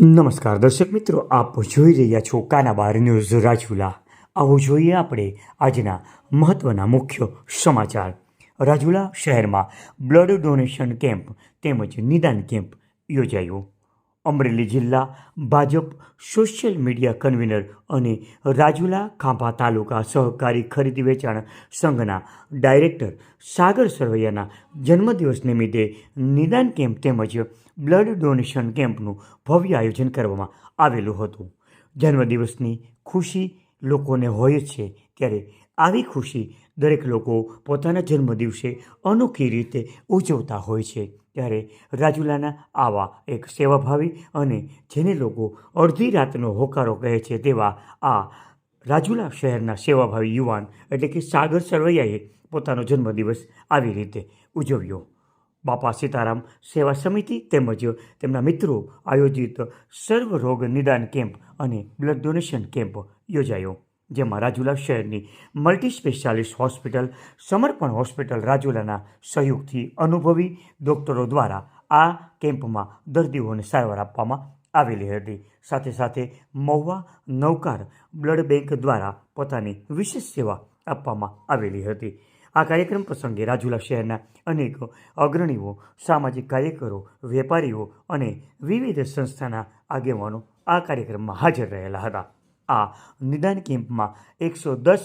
નમસ્કાર, દર્શક મિત્રો, આપ જોઈ રહ્યા છો કાનાબાર ન્યૂઝ રાજુલા. આવો જોઈએ આપણે આજના મહત્ત્વના મુખ્ય સમાચાર. રાજુલા શહેરમાં બ્લડ ડોનેશન કેમ્પ તેમજ નિદાન કેમ્પ યોજાયો. અમરેલી જિલ્લા ભાજપ સોશિયલ મીડિયા કન્વીનર અને રાજુલા ખાંભા તાલુકા સહકારી ખરીદી વેચાણ સંઘના ડાયરેક્ટર સાગર સરવૈયાના જન્મદિવસ નિમિત્તે નિદાન કેમ્પ તેમજ બ્લડ ડોનેશન કેમ્પનું ભવ્ય આયોજન કરવામાં આવેલું હતું. જન્મદિવસની ખુશી લોકોને હોય જ છે, ત્યારે આવી ખુશી દરેક લોકો પોતાના જન્મદિવસે અનોખી રીતે ઉજવતા હોય છે. ત્યારે રાજુલાના આવા એક સેવાભાવી અને જેને લોકો અડધી રાતનો હોકારો કહે છે તેવા આ રાજુલા શહેરના સેવાભાવી યુવાન એટલે કે સાગર સરવૈયાએ પોતાનો જન્મદિવસ આવી રીતે ઉજવ્યો. બાપા સીતારામ સેવા સમિતિ તેમજ તેમના મિત્રો આયોજિત સર્વ રોગ નિદાન કેમ્પ અને બ્લડ ડોનેશન કેમ્પ યોજાયો. જેમાં રાજુલા શહેરની multi specialist hospital, Samarpan hospital રાજુલાના સહયોગથી અનુભવી ડૉક્ટરો દ્વારા આ કેમ્પમાં દર્દીઓને સારવાર આપવામાં આવેલી હતી. સાથે સાથે મહુવા નૌકાર બ્લડ બેંક દ્વારા પોતાની વિશેષ સેવા આપવામાં આવેલી હતી. આ કાર્યક્રમ પ્રસંગે રાજુલા શહેરના અનેક અગ્રણીઓ, સામાજિક કાર્યકરો, વેપારીઓ અને વિવિધ સંસ્થાના આગેવાનો આ કાર્યક્રમમાં હાજર રહેલા હતા. આ નિદાન કેમ્પમાં એકસો દસ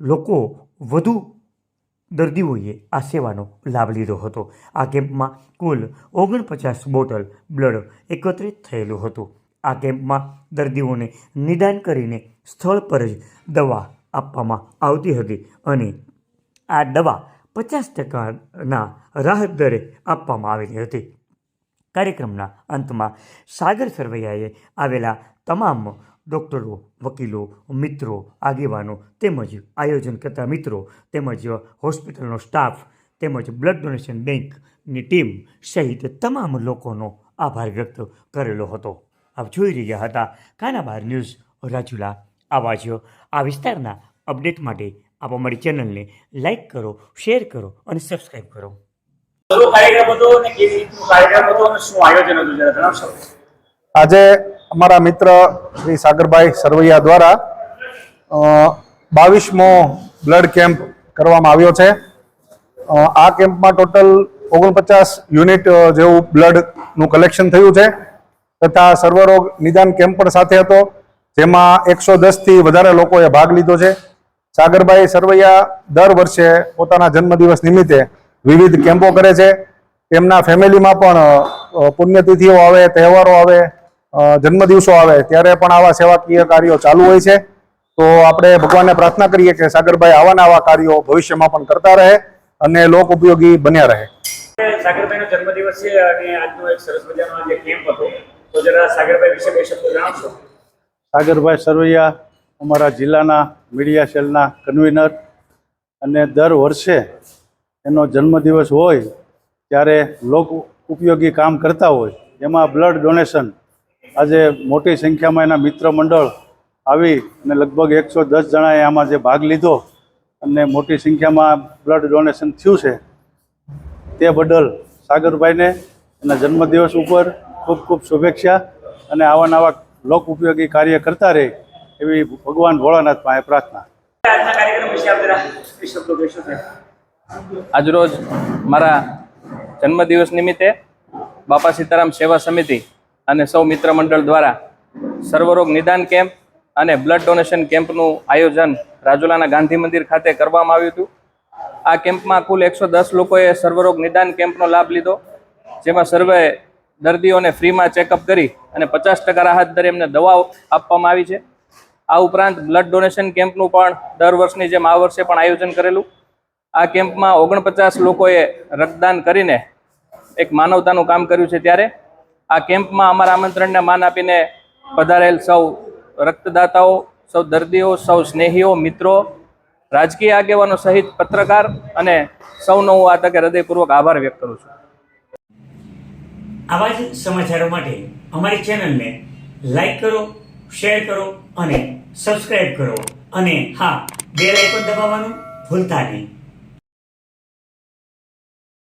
લોકો વધુ દર્દીઓએ આ સેવાનો લાભ લીધો હતો. આ કેમ્પમાં કુલ ઓગણપચાસ બોટલ બ્લડ એકત્રિત થયેલું હતું. આ કેમ્પમાં દર્દીઓને નિદાન કરીને સ્થળ પર જ દવા આપવામાં આવતી હતી અને આ દવા પચાસ ટકાના રાહત દરે આપવામાં આવેલી હતી. કાર્યક્રમના અંતમાં સાગર સરવૈયાએ આવેલા તમામ ડૉક્ટરો વકીલો મિત્રો આગેવાનો તેમજ આયોજન કરતા મિત્રો તેમજ હોસ્પિટલનો સ્ટાફ તેમજ બ્લડ ડોનેશન બેંકની ટીમ સહિત તમામ લોકોનો આભાર વ્યક્ત કરેલો હતો. આપ જોઈ રહ્યા હતા કાનાબાર ન્યૂઝ રાજુલા. આવા જ આ વિસ્તારના અપડેટ માટે આપ અમારી ચેનલને લાઈક કરો શેર કરો અને સબસ્ક્રાઈબ કરો. કાર્યક્રમ હતો અને કેવી રીતનું કાર્યક્રમ હતો અને શું આયોજન હતું જરા જણાવશો? આજે અમારા મિત્ર શ્રી સાગરભાઈ સરવૈયા દ્વારા બાવીસમો બ્લડ કેમ્પ કરવામાં આવ્યો છે. આ કેમ્પમાં ટોટલ ઓગણપચાસ યુનિટ જેવું બ્લડનું કલેક્શન થયું છે. તથા સર્વરોગ નિદાન કેમ્પ પણ સાથે હતો, જેમાં એકસો દસથી વધારે લોકોએ ભાગ લીધો છે. સાગરભાઈ સરવૈયા દર વર્ષે પોતાના જન્મદિવસ નિમિત્તે વિવિધ કેમ્પો કરે છે. તેમના ફેમિલીમાં પણ પુણ્યતિથિઓ આવે, તહેવારો આવે જન્મદિવસો આવે ત્યારે પણ આવા સેવાકીય કાર્યો ચાલુ હોય છે. તો આપણે ભગવાનને પ્રાર્થના કરીએ કે સાગરભાઈ આવા આવા કાર્યો ભવિષ્યમાં પણ કરતા રહે અને લોક ઉપયોગી બન્યા રહે. સાગરભાઈનો જન્મદિવસ છે અને આજનો એક સરસ મજાનો જે કેમ્પ હતો. તો જરા સાગરભાઈ વિશે બે શબ્દો જણાવશો? સાગરભાઈ સરવૈયા અમારા જિલ્લાના મીડિયા સેલના કન્વીનર. અને દર વર્ષે એનો જન્મદિવસ હોય ત્યારે લોક ઉપયોગી કામ કરતા હોય. એમાં બ્લડ ડોનેશન આજે મોટી સંખ્યામાં એના મિત્ર મંડળ આવી અને લગભગ એકસો દસ જણાએ આમાં જે ભાગ લીધો અને મોટી સંખ્યામાં બ્લડ ડોનેશન થયું છે તે બદલ સાગરભાઈને એના જન્મદિવસ ઉપર ખૂબ ખૂબ શુભેચ્છા અને આવા નવા લોક ઉપયોગી કાર્ય કરતા રહે એવી ભગવાન ભોળાનાથ પાસે પ્રાર્થના. આજરોજ મારા જન્મદિવસ નિમિત્તે બાપા સીતારામ સેવા સમિતિ અને સૌ મિત્ર મંડળ દ્વારા સર્વરોગ નિદાન કેમ્પ અને બ્લડ ડોનેશન કેમ્પનું આયોજન રાજુલાના ગાંધી મંદિર ખાતે કરવામાં આવ્યું હતું. આ કેમ્પમાં કુલ એકસો દસ લોકોએ સર્વરોગ નિદાન કેમ્પનો લાભ લીધો, જેમાં સર્વે દર્દીઓને ફ્રીમાં ચેકઅપ કરી અને પચાસ ટકા રાહત દરે એમને દવાઓ આપવામાં આવી છે. આ ઉપરાંત બ્લડ ડોનેશન કેમ્પનું પણ દર વર્ષની જેમ આ વર્ષે પણ આયોજન કરેલું. આ કેમ્પમાં ઓગણપચાસ લોકોએ રક્તદાન કરીને એક માનવતાનું કામ કર્યું છે ત્યારે. આ કેમ્પમાં અમારા આમંત્રણને માન આપીને પધારેલ સૌ રક્તદાતાઓ, સૌ દર્દીઓ, સૌ સ્નેહીઓ, મિત્રો, રાજકીય આગેવાનો સહિત પત્રકાર અને સૌનો હું આ તકે હૃદયપૂર્વક આભાર વ્યક્ત કરું છું. આવા જ સમાચારો માટે અમારી ચેનલને લાઈક કરો, શેર કરો અને સબસ્ક્રાઈબ કરો. અને હા, બેલ આઇકોન દબાવવાનું ભૂલતા નહીં.